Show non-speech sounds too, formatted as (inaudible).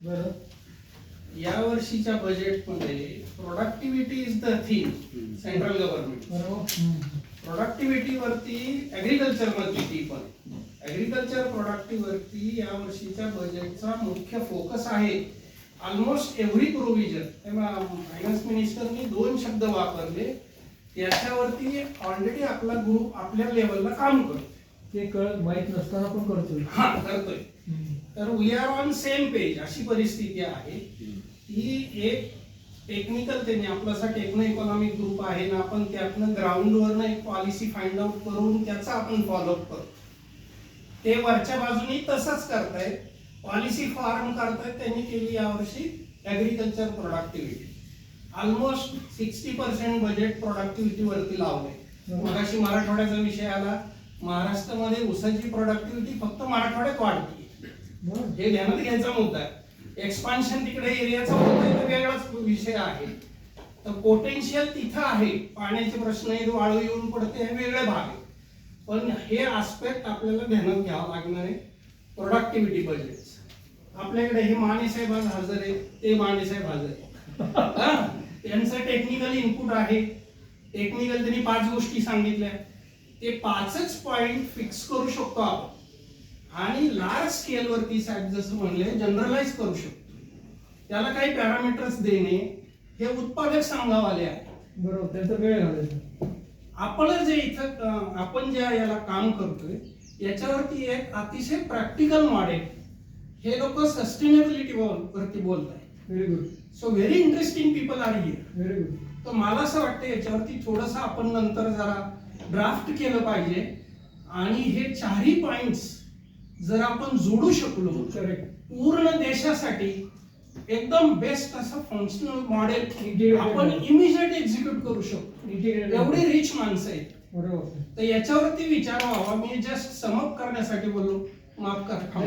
बरं. या वर्षीच्या बजेटमध्ये productivity is the theme central government बरोबर. प्रोडक्टिव्हिटी वरती ऍग्रिकल्चरमध्ये ती पण. ऍग्रिकल्चर प्रोडक्टिव्ह वरती या वर्षीच्या बजेटचा मुख्य फोकस आहे. ऑलमोस्ट एव्हरी प्रोव्हिजन फायनान्स मिनिस्टरनी दोन शब्द वापरले. त्याच्यावरती ऑलरेडी आपला ग्रुप आपल्या लेवलला काम करतो ते कळत माहीत नसताना पण करतोय. हा करतोय. तर we are on same page अशी परिस्थिती आहे. ही एक टेक्निकल त्यांनी आपलासा टेक्नो इकॉनॉमिक ग्रुप आहे ना आपण त्यातनं ग्राउंडवरनं एक पॉलिसी फाइंड आउट करून त्याचा आपण फॉलोअप करतो. ते वरच्या बाजूनी तसंच करतायत. पॉलिसी फॉर्म करतायत त्यांनी केली यावर्षी agriculture productivity almost sixty percent budget productivity वरती लावले मगाशी मराठवाड्याचा विषय आला. महाराष्ट्रामध्ये ऊसाची प्रोडक्टिव्हिटी फक्त मराठवाड्यात वाढते. हे ध्यानात घ्यायचा मुद्दा आहे. एक्सपान्शन तिकडे एरियाचा तो वेगळाच विषय आहे. तर पोटेन्शियल तिथं आहे. पाण्याचे प्रश्न आहेत वाळू येऊन पडते हे वेगळे भाग आहे पण हे आस्पेक्ट आपल्याला ध्यानात घ्यावं लागणार आहे. प्रोडक्टिव्हिटी बजेट आपल्याकडे हे माने साहेब आज हजर आहे ते माने साहेब हजर (laughs) आहे? त्यांचं टेक्निकल इनपुट आहे. टेक्निकल त्यांनी पाच गोष्टी सांगितल्या. ते पाचच पॉइंट फिक्स करू शकतो आपण. आणि लार्ज स्केल वरती साहेब जसं म्हणले जनरलाइज करू शकतो. त्याला काही पॅरामीटर्स देणे हे उत्पादक संघावाले आहे बरोबर त्यांचा वेळ घालायचा आपण जे इथं आपण ज्या याला काम करतोय याच्यावरती एक अतिशय प्रॅक्टिकल मॉडेल हे लोक सस्टेनेबिलिटी वरती बोलत आहे very good so very interesting people are here very good तर मला असं वाटतं याच्यावरती थोडस आपण नंतर जरा ड्राफ्ट केलं पाहिजे. आणि हे चारही पॉइंट्स जर आपण जोडू शकलो करेक्ट पूर्ण देशासाठी एकदम बेस्ट असं फंक्शनल मॉडेल आपण. इमिजिएट एक्झिक्यूट करू शकतो. एवढे रिच माणसं आहेत. बरोबर. तर याच्यावरती विचार व्हावा. मी जस्ट समअप करण्यासाठी बोललो. माफ करा.